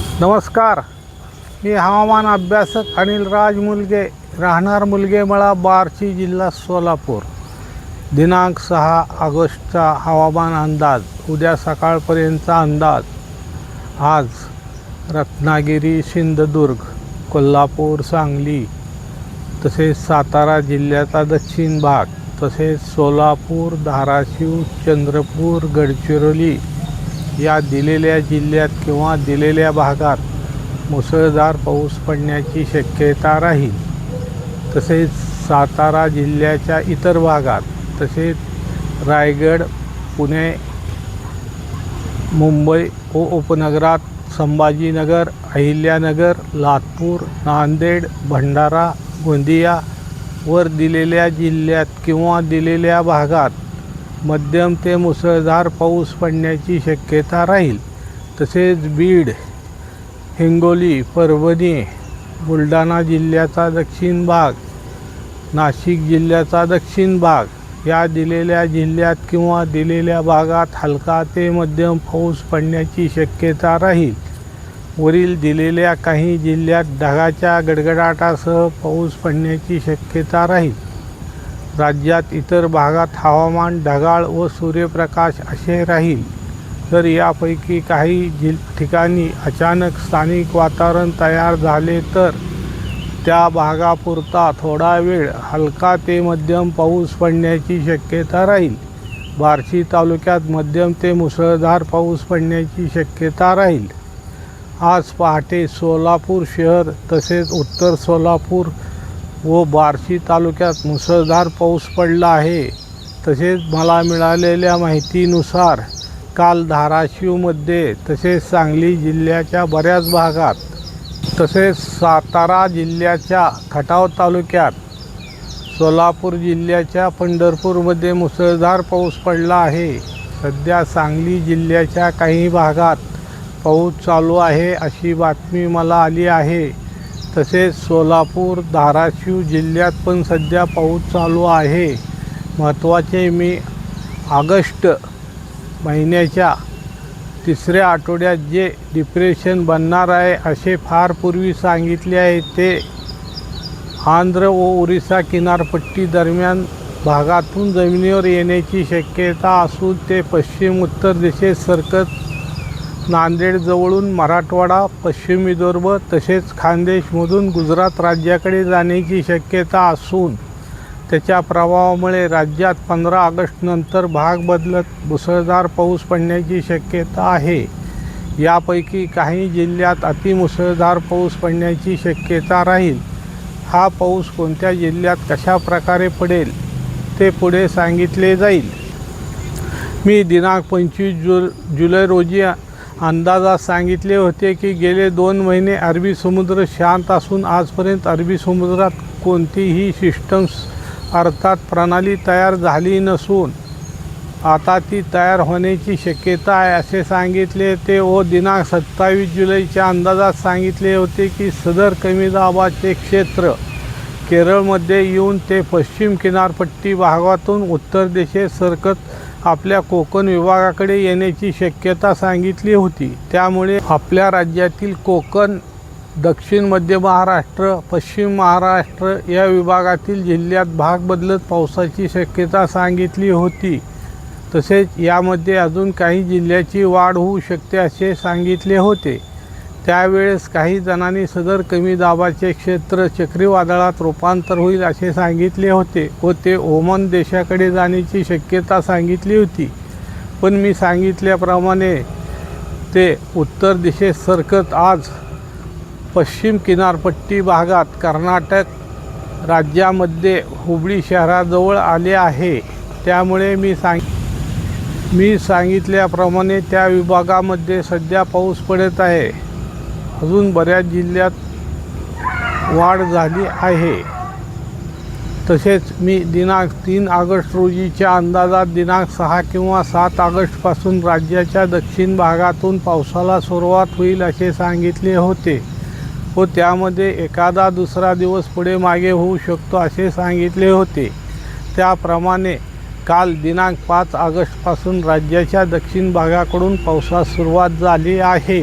नमस्कार. मी हवामान अभ्यासक अनिल राज मुलगे राहणार मुलगेमळा बार्शी जिल्हा सोलापूर. दिनांक सहा ऑगस्टचा हवामान अंदाज. उद्या सकाळपर्यंतचा अंदाज. आज रत्नागिरी सिंधुदुर्ग कोल्हापूर सांगली तसेच सातारा जिल्ह्याचा दक्षिण भाग तसेच सोलापूर धाराशिव चंद्रपूर गडचिरोली या दिलेल्या जिल्ह्यात किंवा दिलेल्या भागात मुसळधार पाऊस पडण्याची शक्यता राहील. तसेच सातारा जिल्ह्याच्या इतर भागात तसेच रायगड पुणे मुंबई व उपनगरात संभाजीनगर अहिल्यानगर लातूर नांदेड भंडारा गोंदिया वर दिलेल्या जिल्ह्यात किंवा दिलेल्या भागात मध्यम ते मुसळधार पाऊस पडण्याची शक्यता राहील. तसेच बीड हिंगोली परभणी बुलढाणा जिल्ह्याचा दक्षिण भाग नाशिक जिल्ह्याचा दक्षिण भाग या दिलेल्या जिल्ह्यात किंवा दिलेल्या भागात हलका ते मध्यम पाऊस पडण्याची शक्यता राहील. वरील दिलेल्या काही जिल्ह्यात ढगाच्या गडगडाटासह पाऊस पडण्याची शक्यता राहील. राज्यात इतर भागात हवामान ढगाळ व सूर्यप्रकाश असे राहील. तर यापैकी काही जि ठिकाणी अचानक स्थानिक वातावरण तयार झाले तर त्या भागापुरता थोडा वेळ हलका ते मध्यम पाऊस पडण्याची शक्यता राहील. बार्शी तालुक्यात मध्यम ते मुसळधार पाऊस पडण्याची शक्यता राहील. आज पहाटे सोलापूर शहर तसेच उत्तर सोलापूर व बार्शी तालुक्यात मुसळधार पाऊस पडला आहे. तसेच मला मिळालेल्या माहितीनुसार काल धाराशिवमध्ये तसेच सांगली जिल्ह्याच्या बऱ्याच भागात तसेच सातारा जिल्ह्याच्या खटाव तालुक्यात सोलापूर जिल्ह्याच्या पंढरपूरमध्ये मुसळधार पाऊस पडला आहे. सध्या सांगली जिल्ह्याच्या काही भागात पाऊस चालू आहे अशी बातमी मला आली आहे. तसेच सोलापूर धाराशिव जिल्ह्यात पण सध्या पाऊस चालू आहे. महत्त्वाचे मी ऑगस्ट महिन्याच्या तिसऱ्या आठवड्यात जे डिप्रेशन बनणार आहे असे फार पूर्वी सांगितले आहे ते आंध्र व ओरिसा किनारपट्टी दरम्यान भागातून जमिनीवर येण्याची शक्यता असून ते पश्चिम उत्तर दिशेत सरकत नांदेडजवळून मराठवाडा पश्चिम विदर्भ तसेच खानदेशमधून गुजरात राज्याकडे जाण्याची शक्यता असून त्याच्या प्रभावामुळे राज्यात पंधरा ऑगस्टनंतर भाग बदलत मुसळधार पाऊस पडण्याची शक्यता आहे. यापैकी काही जिल्ह्यात अतिमुसळधार पाऊस पडण्याची शक्यता राहील. हा पाऊस कोणत्या जिल्ह्यात कशा प्रकारे पडेल ते पुढे सांगितले जाईल. मी दिनांक पंचवीस जुल जुलै रोजी अंदाजात सांगितले होते की गेले दोन महिने अरबी समुद्र शांत असून आजपर्यंत अरबी समुद्रात कोणतीही सिस्टम्स अर्थात प्रणाली तयार झाली नसून आता ती तयार होण्याची शक्यता आहे असे सांगितले. ते व दिनांक सत्तावीस जुलैच्या अंदाजात सांगितले होते की सदर कमी दाबाचे क्षेत्र केरळमध्ये येऊन ते पश्चिम किनारपट्टी भागातून उत्तर दिशेत सरकत आपल्या कोकण विभागाकडे येण्याची शक्यता सांगितली होती. त्यामुळे आपल्या राज्यातील कोकण दक्षिण मध्य महाराष्ट्र पश्चिम महाराष्ट्र या विभागातील जिल्ह्यात भाग बदलत पावसाची शक्यता सांगितली होती. तसेच यामध्ये अजून काही जिल्ह्याची वाढ होऊ शकते असे सांगितले होते. त्यावेळेस काही जणांनी सदर कमी दाबाचे क्षेत्र चक्रीवादळात रूपांतर होईल असे सांगितले होते व ते ओमन देशाकडे जाण्याची शक्यता सांगितली होती. पण मी सांगितल्याप्रमाणे ते उत्तर दिशेत सरकत आज पश्चिम किनारपट्टी भागात कर्नाटक राज्यामध्ये हुबळी शहराजवळ आले आहे. त्यामुळे मी सांग मी सांगितल्याप्रमाणे त्या विभागामध्ये सध्या पाऊस पडत आहे. अजून बऱ्याच जिल्ह्यात वाढ झाली आहे. तसेच मी दिनांक तीन ऑगस्ट रोजीच्या अंदाजात दिनांक सहा किंवा सात ऑगस्टपासून राज्याच्या दक्षिण भागातून पावसाला सुरुवात होईल असे सांगितले होते व त्यामध्ये एखादा दुसरा दिवस पुढे मागे होऊ शकतो असे सांगितले होते. त्याप्रमाणे काल दिनांक पाच ऑगस्टपासून राज्याच्या दक्षिण भागाकडून पावसास सुरुवात झाली आहे.